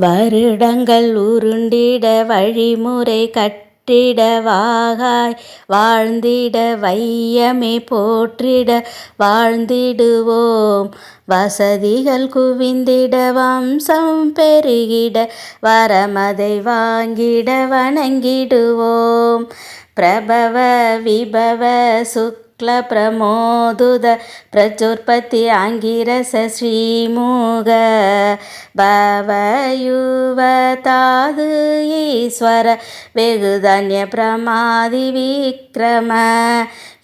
வருடங்கள் உருண்டிட வழிமுறை கட்டிட வாகாய் வாழ்ந்திட வையமே போற்றிட வாழ்ந்திடுவோம். வசதிகள் குவிந்திட வம்சம் பெருகிட வரமதை வாங்கிட வணங்கிடுவோம். பிரபவ விபவ சுக் प्रमोदुद प्रचोत्पत्ति आङ्गिरस श्रीमुग भवयुवताद् ईश्वर वेगुधन्यप्रमादिविक्रम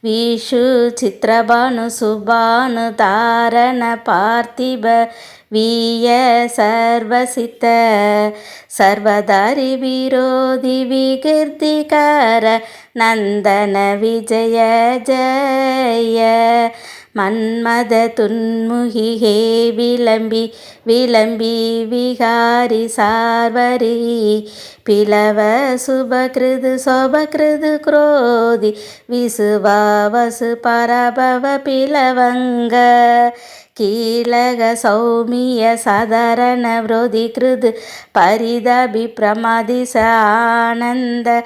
வீஷு சித்திரபானு சுபானு தாரண பார்த்திப வீய சர்வசித்த சர்வதாரி விரோதி விகிர்திகார நந்தன விஜய ஜய மன்மத துன்முகிகே விளம்பி விளம்பி விகாரி சார்வரி. பிளவ சுபகிருது சோபகிருது குரோதி. விசுவாவசு பரபவ பிளவங்க. கீழக சௌமிய சாதாரண விரோதி கிருது பரிதபி பிரமாதிச ஆனந்த.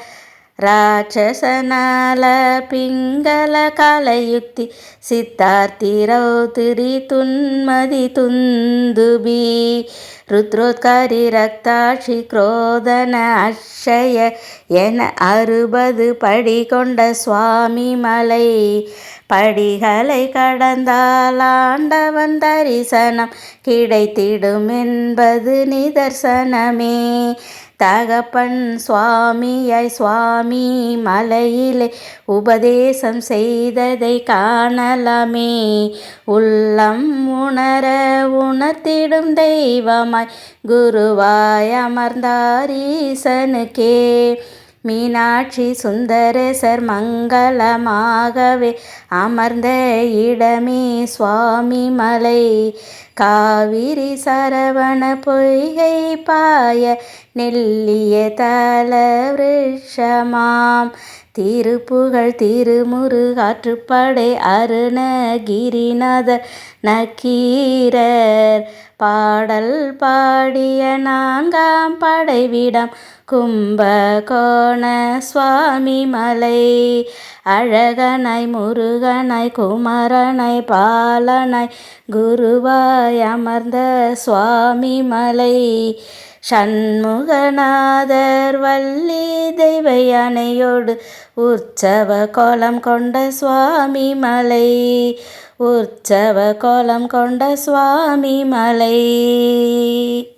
రాక్షసనాల పింగళ కలయుక్తి సిద్ధార్థిరౌతిరి తున్మది తుందుబి ருத்ரோத்காரி ரக்தாட்சி குரோதன அக்ஷய என அறுபது படி கொண்ட சுவாமி மலை படிகளை கடந்தால் ஆண்டவன் தரிசனம் கிடைத்திடும் என்பது நிதர்சனமே தகப்பன் சுவாமியாய் சுவாமி மலையிலே உபதேசம் செய்ததை காணலாமே. உள்ளம் உணர உணர்த்திடும் தெய்வமாய் குருவாய் அமர்ந்தாரீசனுக்கே மீனாட்சி சுந்தரேசர் மங்களமாகவே அமர்ந்த இடமே சுவாமி மலை. காவிரி சரவண பொய்கை பாய நெல்லிய தல விருஷமாம். திருப்புகழ் திருமுருகாற்றுப்படை அருணகிரிநாதர் நக்கீரர். பாடல் பாடிய நான்காம் படைவிடம் கும்பகோண சுவாமி மலை. அழகனாய் முருகனாய் குமரனாய் பாலனாய் குருவாய் அமர்ந்த சுவாமி மலை. சண்முகநாதர் வள்ளி தெய்வ யானையோடு உற்சவ கோலம் கொண்ட சுவாமி மலை. உற்சவ கோலம் கொண்ட சுவாமி மலை.